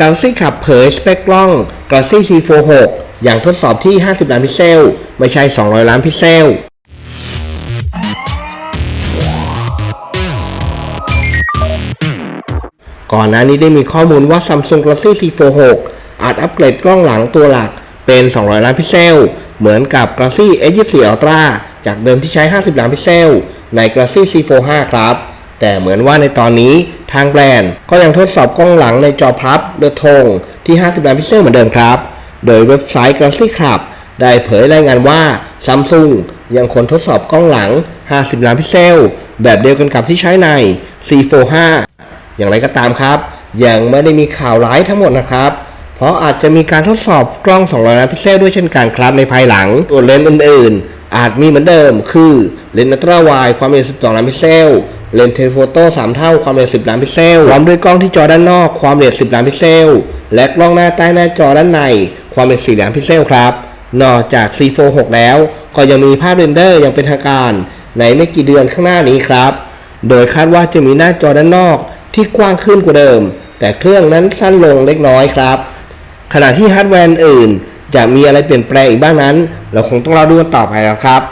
Galaxy ขับเผยสเปคกล้อง Galaxy C46 อย่างทดสอบที่ 50 ล้านพิกเซล ไม่ใช่ 200 ล้านพิกเซล ก่อนหน้านี้ได้มีข้อมูลว่า Samsung Galaxy C46 อาจอัปเกรดกล้องหลังตัวหลักเป็น 200 ล้านพิกเซล เหมือนกับ Galaxy S24 Ultra จากเดิมที่ใช้ 50 ล้านพิกเซล ใน Galaxy C45 ครับ แต่เหมือนว่าในตอนนี้ทางแบรนด์ก็ยังทดสอบกล้องหลังในจอพับเดือทงที่ 50 ล้านพิกเซลเหมือนเดิมครับ โดยเว็บไซต์ Galaxy Club ได้เผยรายงานว่า Samsung ยังคงทดสอบกล้องหลัง 50 ล้านพิกเซล แบบเดียวกันกับที่ใช้ใน C45 อย่างไรก็ตามครับ ยังไม่ได้มีข่าวร้ายทั้งหมดนะครับ เพราะอาจจะมีการทดสอบกล้อง 200 ล้านพิกเซลด้วยเช่นกันครับในภายหลังส่วเลนส์อื่นๆ อาจมีเหมือนเดิมคือ เลนส์อัลตราไวความละเอียด 12 ล้านพิกเซล เลนส์เทเลโฟโต้ 3 เท่า ความละเอียด 10 ล้านพิกเซล พร้อมด้วยกล้องที่จอด้านนอก ความละเอียด 10 ล้านพิกเซล และกล้องหน้าใต้หน้าจอด้านใน ความละเอียด 4 ล้านพิกเซลครับ นอกจาก C46 แล้ว ก็ยังมีภาพเรนเดอร์อย่างเป็นทางการ ในไม่กี่เดือนข้างหน้านี้ครับ โดยคาดว่าจะมีหน้าจอด้านนอกที่กว้างขึ้นกว่าเดิม แต่เครื่องนั้นสั้นลงเล็กน้อยครับ ขณะที่ฮาร์ดแวร์อื่น จะมีอะไรเปลี่ยนแปลงอีกบ้างนั้น เราคงต้องรอดูกันต่อไปแล้วครับ